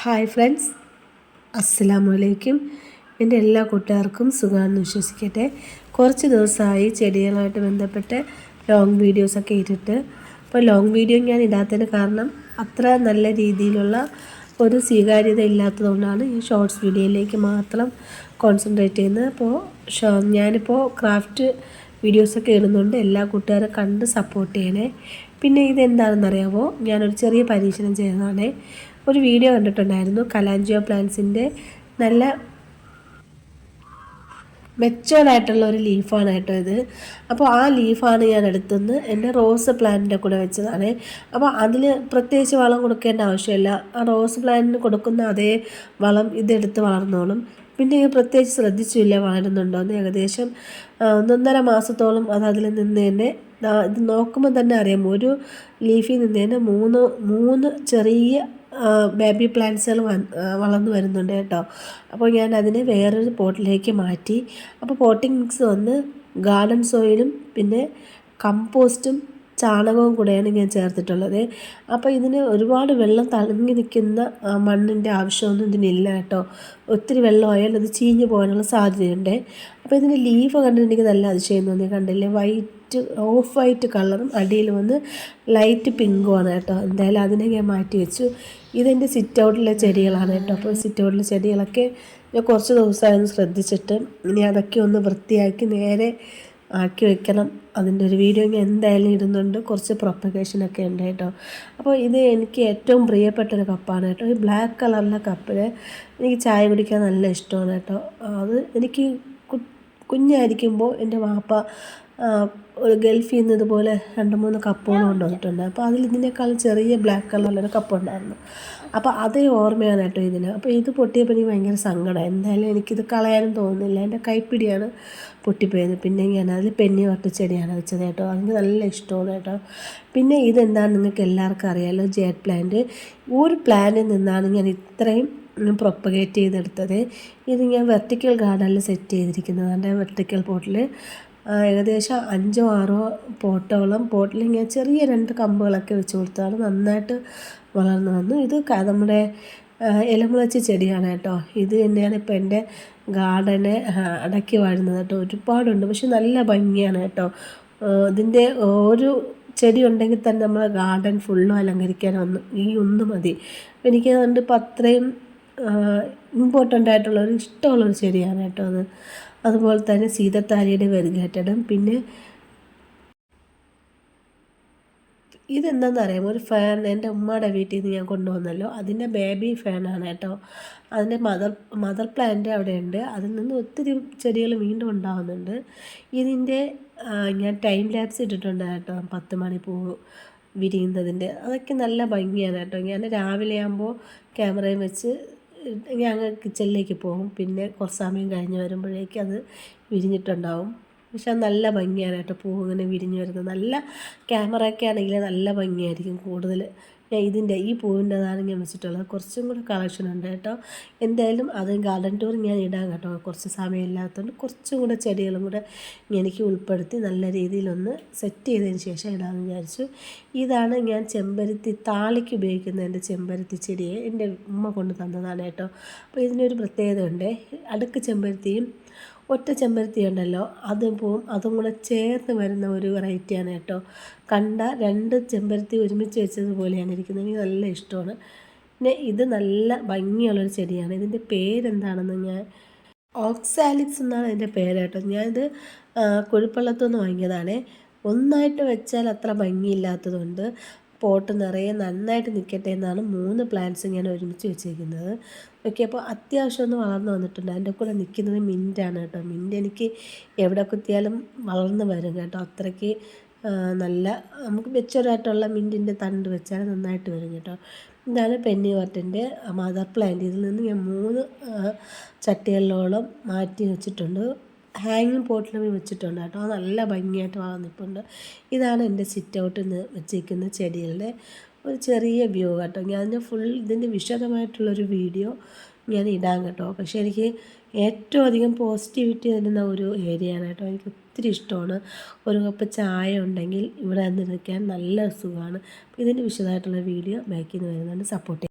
Hi friends. അസ്സലാമു അലൈക്കും എന്റെ എല്ലാ കൂട്ടുകാർക്കും സുഖമാണെന്ന് വിശ്വസിക്കട്ടെ. കുറച്ച് ദിവസമായി ചെടികളുമായിട്ട് ബന്ധപ്പെട്ട് ലോങ് വീഡിയോസൊക്കെ ഇട്ടിട്ട്. അപ്പോൾ ലോങ് വീഡിയോ ഞാൻ ഇടാത്തതിന് കാരണം അത്ര നല്ല രീതിയിലുള്ള ഒരു സ്വീകാര്യത ഇല്ലാത്തതുകൊണ്ടാണ് ഈ ഷോർട്സ് വീഡിയോയിലേക്ക് മാത്രം കോൺസെൻട്രേറ്റ് ചെയ്യുന്നത്. അപ്പോൾ ഞാനിപ്പോൾ ക്രാഫ്റ്റ് വീഡിയോസൊക്കെ ഇടുന്നുണ്ട്. എല്ലാ കൂട്ടുകാരെ കണ്ട് സപ്പോർട്ട് ചെയ്യണേ. പിന്നെ ഇതെന്താണെന്നറിയാമോ ഞാനൊരു ചെറിയ പരീക്ഷണം ചെയ്തതാണ്. ഒരു വീഡിയോ കണ്ടിട്ടുണ്ടായിരുന്നു. കലാഞ്ചിയോ പ്ലാന്റ്സിന്റെ നല്ല മെച്ചോർഡായിട്ടുള്ള ഒരു ലീഫാണ് കേട്ടോ ഇത്. അപ്പോൾ ആ ലീഫാണ് ഞാൻ എടുത്തുനിന്ന് എന്റെ റോസ് പ്ലാന്റിന്റെ കൂടെ വെച്ചതാണ്. അപ്പോൾ അതിൽ പ്രത്യേകിച്ച് വളം കൊടുക്കേണ്ട ആവശ്യമില്ല. ആ റോസ് പ്ലാന്റിന് കൊടുക്കുന്ന അതേ വളം ഇതെടുത്ത് വളർന്നോളും. പിന്നെ ഞാൻ പ്രത്യേകിച്ച് ശ്രദ്ധിച്ചില്ല വളരുന്നുണ്ടോയെന്ന് ഏകദേശം ഒന്നൊന്നര മാസത്തോളം അത് അതിൽ നിന്ന് തന്നെ ഇത് നോക്കുമ്പോൾ തന്നെ അറിയാം. ഒരു ലീഫിൽ നിന്ന് തന്നെ മൂന്ന് മൂന്ന് ചെറിയ ബേബി പ്ലാന്റ്സുകൾ വളർന്നു വരുന്നുണ്ട് കേട്ടോ. അപ്പോൾ ഞാൻ അതിനെ വേറൊരു പോട്ടിലേക്ക് മാറ്റി. അപ്പോൾ പോട്ടിംഗ് മിക്സ് വന്ന് ഗാർഡൻ സോയിലും പിന്നെ കമ്പോസ്റ്റും ചാണകവും കൂടെയാണ് ഞാൻ ചേർത്തിട്ടുള്ളത്. അപ്പോൾ ഇതിന് ഒരുപാട് വെള്ളം തളങ്ങി നിൽക്കുന്ന മണ്ണിന്റെ ആവശ്യമൊന്നും ഇതിനില്ല കേട്ടോ. ഒത്തിരി വെള്ളമായാൽ അത് ചീഞ്ഞു പോകാനുള്ള സാധ്യതയുണ്ട്. അപ്പോൾ ഇതിന്റെ ലീഫ് കണ്ടിട്ടുണ്ടെങ്കിൽ നല്ല അതിശയം തോന്നി കണ്ടില്ലേ? വൈറ്റ് ഓഫ് വൈറ്റ് കളറും അടിയിൽ വന്ന് ലൈറ്റ് പിങ്കും ആണ് കേട്ടോ. എന്തായാലും അതിനെ ഞാൻ മാറ്റി വെച്ചു. ഇതെന്റെ സിറ്റ് ഔട്ടിലെ ചെടികളാണ് കേട്ടോ. അപ്പോൾ സിറ്റ് ഔട്ടിലെ ചെടികളൊക്കെ ഞാൻ കുറച്ച് ദിവസമായിരുന്നു ശ്രദ്ധിച്ചിട്ട് ഇനി അതൊക്കെ ഒന്ന് വൃത്തിയാക്കി നേരെ ആക്കി വെക്കണം. അതിന്റെ ഒരു വീഡിയോ ഞാൻ എന്തായാലും ഇടുന്നുണ്ട്. കുറച്ച് പ്രൊപ്പഗേഷനൊക്കെ ഉണ്ട് കേട്ടോ. അപ്പോൾ ഇത് എനിക്ക് ഏറ്റവും പ്രിയപ്പെട്ട ഒരു കപ്പാണ് കേട്ടോ. ഈ ബ്ലാക്ക് കളറിലെ കപ്പിൽ എനിക്ക് ചായ കുടിക്കാൻ നല്ല ഇഷ്ടമാണ് കേട്ടോ. അത് എനിക്ക് കുഞ്ഞായിരിക്കുമ്പോൾ എന്റെ വാപ്പ ഒരു ഗൾഫിൽ നിന്ന് ഇതുപോലെ രണ്ട് മൂന്ന് കപ്പുകൾ കൊണ്ടുവന്നിട്ടുണ്ട്. അപ്പോൾ അതിൽ ഇതിനേക്കാൾ ചെറിയ ബ്ലാക്ക് കളറിലൊരു കപ്പ് ഉണ്ടായിരുന്നു. അപ്പോൾ അതേ ഓർമ്മയാണ് കേട്ടോ ഇതിന്. അപ്പോൾ ഇത് പൊട്ടിയപ്പോൾ എനിക്ക് ഭയങ്കര സങ്കടം. എന്തായാലും എനിക്കിത് കളയാനും തോന്നുന്നില്ല. എന്റെ കൈപ്പിടിയാണ് പൊട്ടിപ്പോയത്. പിന്നെ ഞാൻ അതിൽ പെന്നി വട്ടച്ചെടിയാണ് വെച്ചത് കേട്ടോ. അതിന് നല്ല ഇഷ്ടമാണ് കേട്ടോ. പിന്നെ ഇതെന്താണ് നിങ്ങൾക്ക് എല്ലാവർക്കും അറിയാമല്ലോ ജെറ്റ് പ്ലാന്റ്. ഒരു പ്ലാന്റിൽ നിന്നാണ് ഞാൻ ഇത്രയും പ്രൊപ്പഗേറ്റ് ചെയ്തെടുത്തത്. ഇത് ഞാൻ വെർട്ടിക്കൽ ഗാർഡനിൽ സെറ്റ് ചെയ്തിരിക്കുന്നത്. എന്റെ വെർട്ടിക്കൽ പോട്ടിൽ ഏകദേശം അഞ്ചോ ആറോ പോട്ടോളം പോട്ടിൽ ഞാൻ ചെറിയ രണ്ട് കമ്പുകളൊക്കെ വെച്ച് കൊടുത്താണ് നന്നായിട്ട് വളർന്നു വന്നു. ഇത് നമ്മുടെ ഇലമുളച്ച ചെടിയാണ് കേട്ടോ. ഇത് തന്നെയാണ് ഇപ്പോൾ എന്റെ ഗാർഡനെ അടക്കി വാഴുന്നത് കേട്ടോ. ഒരുപാടുണ്ട്. പക്ഷെ നല്ല ഭംഗിയാണ് കേട്ടോ. ഇതിന്റെ ഒരു ചെടി ഉണ്ടെങ്കിൽ തന്നെ നമ്മൾ ഗാർഡൻ ഫുള്ളും അലങ്കരിക്കാൻ ഒന്ന് ഈ ഒന്ന് മതി. എനിക്ക് അതുകൊണ്ട് ഇപ്പം അത്രയും ഇമ്പോർട്ടന്റ് ആയിട്ടുള്ളൊരു ഇഷ്ടമുള്ളൊരു ചെടിയാണ് കേട്ടോ അത്. അതുപോലെ തന്നെ സീതത്താലിയുടെ വെറുകേറ്റണം പിന്നെ ഇതെന്താണെന്ന് അറിയാമോ? ഒരു ഫാൻ എന്റെ ഉമ്മയുടെ വീട്ടിൽ നിന്ന് ഞാൻ കൊണ്ടുവന്നല്ലോ. അതിന്റെ ബേബി ഫാനാണ് കേട്ടോ. അതിന്റെ മദർ മദർ പ്ലാന്റ് അവിടെ ഉണ്ട് അതിൽ നിന്ന് ഒത്തിരി ചെടികൾ വീണ്ടും ഉണ്ടാകുന്നുണ്ട് ഇതിന്റെ ഞാൻ ടൈം ലാപ്സ് ഇട്ടിട്ടുണ്ട് കേട്ടോ. പത്ത് മണി പൂ വിരിയുന്നതിന്റെ. അതൊക്കെ നല്ല ഭംഗിയാണ് കേട്ടോ. ഞാൻ രാവിലെ ആകുമ്പോൾ ക്യാമറയും വെച്ച് ഞങ്ങൾ കിച്ചണിലേക്ക് പോകും. പിന്നെ കുറച്ച് സമയം കഴിഞ്ഞ് വരുമ്പോഴേക്കും അത് വിരിഞ്ഞിട്ടുണ്ടാവും. പക്ഷെ നല്ല ഭംഗിയാണ് കേട്ടോ പൂ ഇങ്ങനെ വിരിഞ്ഞ് വരുന്നത്. നല്ല ക്യാമറയൊക്കെ ആണെങ്കിൽ നല്ല ഭംഗിയായിരിക്കും കൂടുതൽ ഇതിന്റെ ഈ പൂവിന്റെതാണ് ഞാൻ വെച്ചിട്ടുള്ളത് കുറച്ചും കൂടെ കളക്ഷൻ ഉണ്ട് കേട്ടോ. എന്തായാലും അത് ഗാർഡൻ ടൂർ ഞാൻ ഇടാം കേട്ടോ. കുറച്ച് സമയമില്ലാത്തതുകൊണ്ട് കുറച്ചും കൂടെ ചെടികളും കൂടെ എനിക്ക് ഉൾപ്പെടുത്തി നല്ല രീതിയിലൊന്ന് സെറ്റ് ചെയ്തതിന് ശേഷം ഇടാമെന്ന് വിചാരിച്ചു. ഇതാണ് ഞാൻ ചെമ്പരത്തി താളിക്ക് ഉപയോഗിക്കുന്ന എന്റെ ചെമ്പരത്തി ചെടിയെ എന്റെ ഉമ്മ കൊണ്ട് തന്നതാണ് കേട്ടോ. അപ്പോൾ ഇതിനൊരു പ്രത്യേകത ഉണ്ട് അടുക്ക് ചെമ്പരത്തിയും ഒറ്റ ചെമ്പരത്തി ഉണ്ടല്ലോ അതും പോവും അതും കൂടെ ചേർന്ന് വരുന്ന ഒരു വെറൈറ്റിയാണ് കേട്ടോ. കണ്ട രണ്ട് ചെമ്പരത്തി ഒരുമിച്ച് വെച്ചതുപോലെയാണ് ഇരിക്കുന്നത്. എനിക്ക് നല്ല ഇഷ്ടമാണ്. പിന്നെ ഇത് നല്ല ഭംഗിയുള്ളൊരു ചെടിയാണ്. ഇതിന്റെ പേരെന്താണെന്ന് ഞാൻ ഓക്സാലിക്സ് എന്നാണ് അതിന്റെ പേര് കേട്ടോ. ഞാനിത് കുഴിപ്പള്ളത്തുനിന്ന് വാങ്ങിയതാണ്. ഒന്നായിട്ട് വെച്ചാൽ അത്ര ഭംഗിയില്ലാത്തതുകൊണ്ട് പോട്ട് നിറയെ നന്നായിട്ട് നിൽക്കട്ടെ എന്നാണ് മൂന്ന് പ്ലാന്റ്സ് ഞാൻ ഒരുമിച്ച് വെച്ചിരിക്കുന്നത്. ഓക്കെ അപ്പോൾ അത്യാവശ്യം ഒന്ന് വളർന്നു വന്നിട്ടുണ്ട്. അതിന്റെ കൂടെ നിൽക്കുന്നത് മിന്റാണ് കേട്ടോ. മിന്റ് എനിക്ക് എവിടെ കുത്തിയാലും വളർന്നു വരും കേട്ടോ. അത്രയ്ക്ക് നല്ല നമുക്ക് വെച്ചൊരായിട്ടുള്ള മിന്റിന്റെ തണ്ട് വെച്ചാൽ നന്നായിട്ട് വരും കേട്ടോ. ഇതാണ് പെന്നി വട്ടിന്റെ മദർ പ്ലാന്റ് ഇതിൽ നിന്ന് ഞാൻ മൂന്ന് ചട്ടികളിലോളം മാറ്റി വെച്ചിട്ടുണ്ട്. ഹാങ്ങിങ് പോട്ടിലും വെച്ചിട്ടുണ്ട് കേട്ടോ. നല്ല ഭംഗിയായിട്ട് വളർന്നിട്ടുണ്ട് ഇതാണ് എന്റെ സിറ്റ് ഔട്ടിൽ നിന്ന് വെച്ചിരിക്കുന്ന ചെടികളുടെ ഒരു ചെറിയ വ്യൂ കേട്ടോ. ഞാൻ ഫുൾ ഇതിന്റെ വിശദമായിട്ടുള്ളൊരു വീഡിയോ ഞാൻ ഇടാം കേട്ടോ. പക്ഷേ എനിക്ക് ഏറ്റവും അധികം പോസിറ്റിവിറ്റി തരുന്ന ഒരു ഏരിയയാണ് കേട്ടോ. എനിക്ക് ഒത്തിരി ഇഷ്ടമാണ്. ഒരു കപ്പ് ചായ ഉണ്ടെങ്കിൽ ഇവിടെ നിൽക്കാൻ നല്ല സുഖമാണ്. ഇതിന്റെ വിശദമായിട്ടുള്ള വീഡിയോ ബാക്കിൽ നിന്ന് വരുന്നുണ്ട് സപ്പോർട്ട്